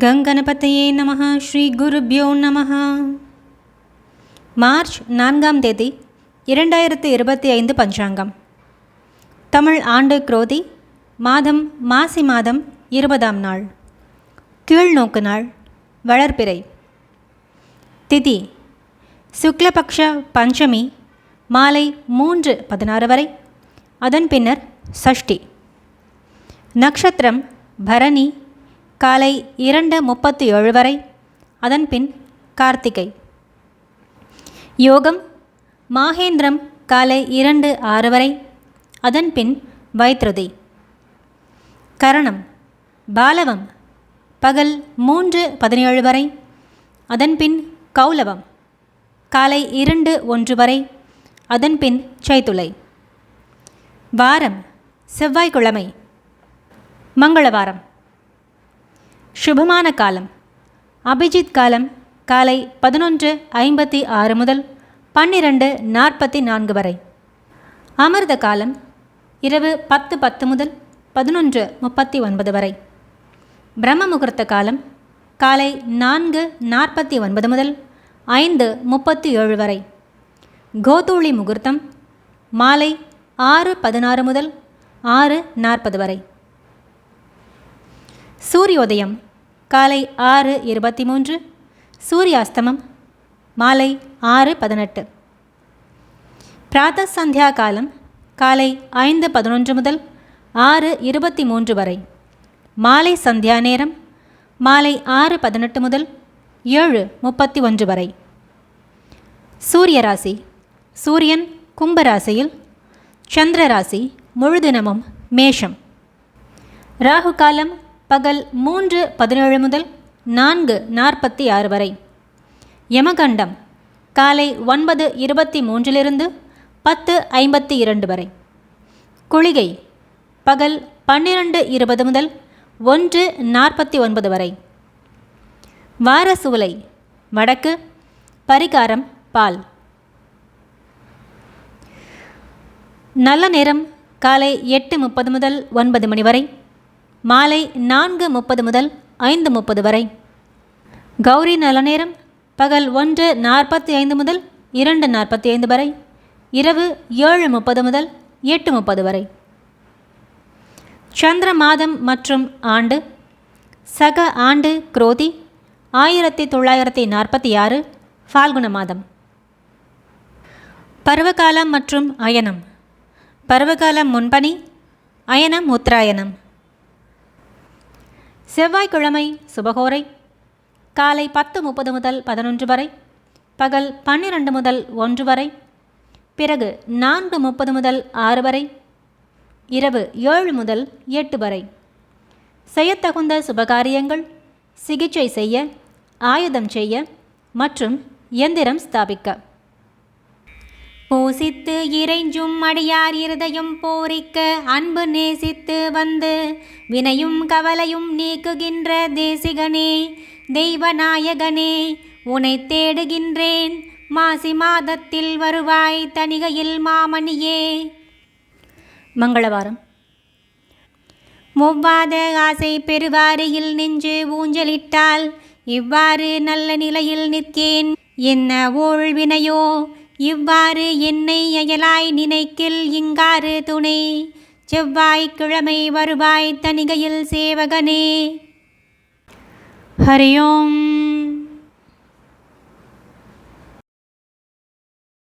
கங்கணபத்தையே நம ஸ்ரீ குருபியோ நம மார்ச் நான்காம் தேதி இரண்டாயிரத்து இருபத்தி ஐந்து பஞ்சாங்கம். தமிழ் ஆண்டு குரோதி மாதம் மாசி மாதம் இருபதாம் நாள். கீழ்நோக்கு நாள் வளர்பிறை. திதி சுக்லபக்ஷ பஞ்சமி மாலை மூன்று பதினாறு வரை. அதன் பின்னர் சஷ்டி. நக்ஷத்திரம் பரணி காலை இரண்டு முப்பத்தி ஏழு வரை. அதன்பின் கார்த்திகை. யோகம் மாகேந்திரம் காலை இரண்டு ஆறு வரை. அதன்பின் வைத்ருதி. கரணம் பாலவம் பகல் மூன்று பதினேழு வரை. அதன் பின் கௌலவம் காலை இரண்டு ஒன்று வரை. அதன்பின் சைத்துளை. வாரம் செவ்வாய்க்கிழமை. மங்களவாரம். சுபமான காலம். அபிஜித் காலம் காலை பதினொன்று ஐம்பத்தி ஆறு முதல் பன்னிரண்டு நாற்பத்தி நான்கு வரை. அமிர்த காலம் இரவு பத்து பத்து முதல் பதினொன்று முப்பத்தி ஒன்பது வரை. பிரம்ம முகூர்த்த காலம் காலை நான்கு நாற்பத்தி ஒன்பது முதல் ஐந்து முப்பத்தி ஏழு வரை. கோதூளி முகூர்த்தம் மாலை ஆறு பதினாறு முதல் ஆறு நாற்பது வரை. சூரியோதயம் காலை ஆறு இருபத்தி மூன்று சூரியாஸ்தமம் மாலை ஆறு பதினெட்டு. பிராத சந்தியா காலம் காலை ஐந்து பதினொன்று முதல் ஆறு இருபத்தி மூன்று வரை. மாலை சந்தியா நேரம் மாலை ஆறு பதினெட்டு முதல் ஏழு முப்பத்தி ஒன்று வரை. சூரிய ராசி சூரியன் கும்பராசியில் சந்திர ராசி முழுதினமும் மேஷம். ராகு காலம் பகல் மூன்று பதினேழு முதல் நான்கு நாற்பத்தி ஆறு வரை. யமகண்டம் காலை ஒன்பது இருபத்தி மூன்றிலிருந்து பத்து ஐம்பத்தி இரண்டு வரை. குளிகை பகல் பன்னிரண்டு இருபது முதல் ஒன்று நாற்பத்தி ஒன்பது வரை. வாரசூலை வடக்கு பரிகாரம் பால். நல்ல நேரம் காலை எட்டு முப்பது முதல் ஒன்பது மணி வரை. மாலை நான்கு முப்பது முதல் ஐந்து முப்பது வரை. கௌரி நல்ல நேரம் பகல் ஒன்று நாற்பத்தி ஐந்து முதல் இரண்டு நாற்பத்தி ஐந்து வரை. இரவு ஏழு முப்பது முதல் எட்டு முப்பது வரை. சந்திர மாதம் மற்றும் ஆண்டு. சக ஆண்டு குரோதி ஆயிரத்தி தொள்ளாயிரத்தி நாற்பத்தி ஆறு ஃபால்குண மாதம். பருவகாலம் மற்றும் அயனம். பருவகாலம் முன்பனி அயனம் உத்தராயணம். செவ்வாய்க்கிழமை சுபகோரை. காலை பத்து முப்பது முதல் பதினொன்று வரை. பகல் பன்னிரண்டு முதல் ஒன்று வரை. பிறகு நான்கு முப்பது முதல் ஆறு வரை. இரவு ஏழு முதல் எட்டு வரை. செய்யத்தகுந்த சுபகாரியங்கள் சிகிச்சை செய்ய ஆயுதம் செய்ய மற்றும் எந்திரம் ஸ்தாபிக்க. பூசித்து இறைஞ்சும் அடியார் இருதயம் போரிக்க அன்பு நேசித்து வந்து வினையும் கவலையும் நீக்குகின்ற தேசிகனே தெய்வநாயகனே உனை தேடுகின்றேன். மாசி மாதத்தில் வருவாய் தணிகையில் மாமணியே. மங்களவாரம். ஒவ்வாத ஆசை பெருவாரியில் நெஞ்சு ஊஞ்சலிட்டால் இவ்வாறு நல்ல நிலையில் நிற்கேன். என்ன ஊழ்வினையோ இவ்வாறு என்னை அயலாய் நினைக்கில் இங்காறு துணை. செவ்வாய்க்கிழமை வருவாய் தணிகையில் சேவகனே. ஹரி ஓம்